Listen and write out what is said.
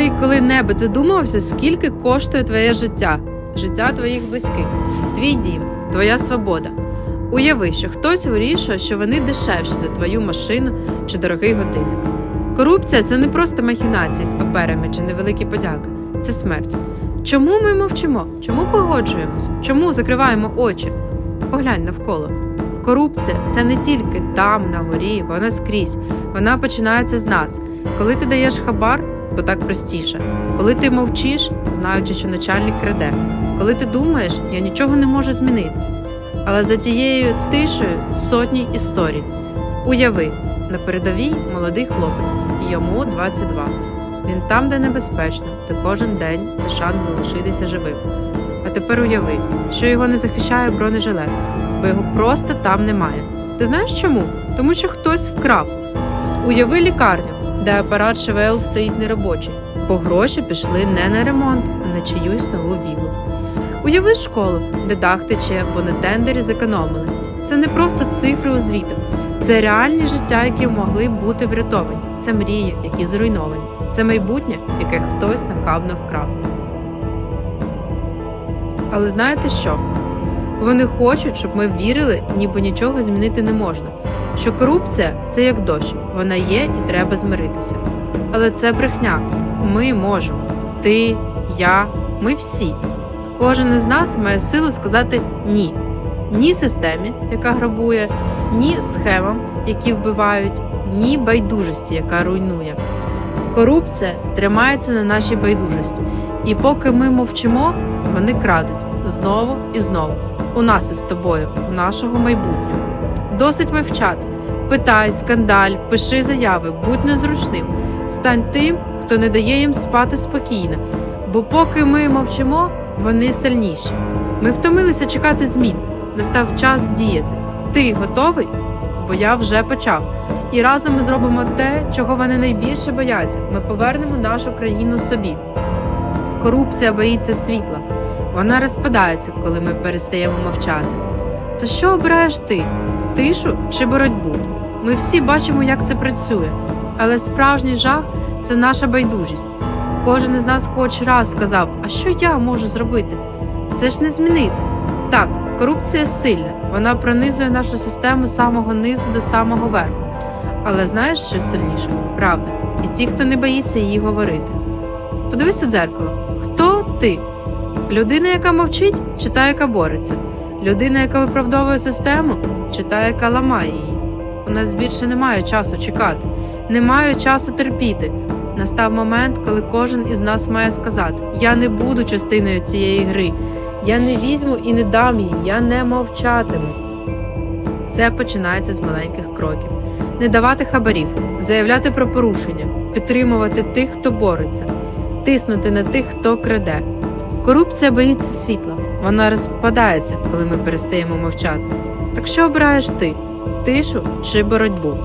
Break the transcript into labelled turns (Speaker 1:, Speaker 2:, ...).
Speaker 1: Ти коли-небудь задумувався, скільки коштує твоє життя, життя твоїх близьких, твій дім, твоя свобода. Уяви, що хтось вирішує, що вони дешевші за твою машину чи дорогий годинник. Корупція це не просто махінації з паперами чи невеликі подяки, це смерть. Чому ми мовчимо? Чому погоджуємось? Чому закриваємо очі? Поглянь навколо. Корупція це не тільки там, на горі, вона скрізь. Вона починається з нас. Коли ти даєш хабар, бо так простіше. Коли ти мовчиш, знаючи, що начальник краде. Коли ти думаєш, я нічого не можу змінити. Але за тією тишею сотні історій. Уяви, на передовій молодий хлопець, йому 22. Він там, де небезпечно, де кожен день це шанс залишитися живим. А тепер уяви, що його не захищає бронежилет, бо його просто там немає. Ти знаєш чому? Тому що хтось вкрав. Уяви лікарню, де апарат ШВЛ стоїть неробочий, бо гроші пішли не на ремонт, а на чиюсь нову вілу. Уяви школу, де дах тече, бо на тендері зекономили. Це не просто цифри у звітах, це реальні життя, які могли б бути врятовані. Це мрії, які зруйновані. Це майбутнє, яке хтось нахабно вкрав. Але знаєте що? Вони хочуть, щоб ми вірили, ніби нічого змінити не можна. Що корупція це як дощ, вона є і треба змиритися. Але це брехня. Ми можемо. Ти, я, ми всі. Кожен із нас має силу сказати ні. Ні системі, яка грабує, ні схемам, які вбивають, ні байдужості, яка руйнує. Корупція тримається на нашій байдужості, і поки ми мовчимо, вони крадуть знову і знову. У нас із тобою, у нашого майбутнього. Досить мовчати. Питай, скандаль, пиши заяви, будь незручним. Стань тим, хто не дає їм спати спокійно. Бо поки ми мовчимо, вони сильніші. Ми втомилися чекати змін. Настав час діяти. Ти готовий? Бо я вже почав. І разом ми зробимо те, чого вони найбільше бояться. Ми повернемо нашу країну собі. Корупція боїться світла. Вона розпадається, коли ми перестаємо мовчати. То що обираєш ти? Тишу чи боротьбу? Ми всі бачимо, як це працює, але справжній жах це наша байдужість. Кожен із нас хоч раз сказав, а що я можу зробити? Це ж не змінити. Так, корупція сильна, вона пронизує нашу систему з самого низу до самого верху. Але знаєш, що сильніше? Правда, і ті, хто не боїться її говорити. Подивись у дзеркало, хто ти? Людина, яка мовчить, чи та, яка бореться? Людина, яка виправдовує систему, чи та, яка ламає її? У нас більше немає часу чекати, немає часу терпіти. Настав момент, коли кожен із нас має сказати: Я не буду частиною цієї гри, я не візьму і не дам її, я не мовчатиму. Це починається з маленьких кроків. Не давати хабарів, заявляти про порушення, підтримувати тих, хто бореться, тиснути на тих, хто краде. Корупція боїться світла, вона розпадається, коли ми перестаємо мовчати. Так що обираєш ти тишу чи боротьбу?